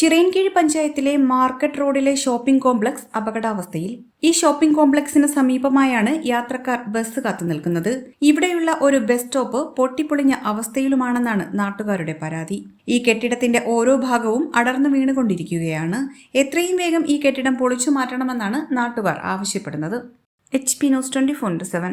ചിറയൻകീഴ് പഞ്ചായത്തിലെ മാർക്കറ്റ് റോഡിലെ shopping complex അപകടാവസ്ഥയിൽ ഈ ഷോപ്പിംഗ് കോംപ്ലക്സിന് സമീപമായാണ് യാത്രക്കാർ ബസ് കാത്തു നിൽക്കുന്നത്. ഇവിടെയുള്ള ഒരു ബസ് സ്റ്റോപ്പ് പൊട്ടിപ്പൊളിഞ്ഞ അവസ്ഥയിലുമാണെന്നാണ് നാട്ടുകാരുടെ പരാതി. ഈ കെട്ടിടത്തിന്റെ ഓരോ ഭാഗവും അടർന്നു വീണുകൊണ്ടിരിക്കുകയാണ്. എത്രയും വേഗം ഈ കെട്ടിടം പൊളിച്ചു മാറ്റണമെന്നാണ് നാട്ടുകാർ ആവശ്യപ്പെടുന്നത്. H P news twenty four seven.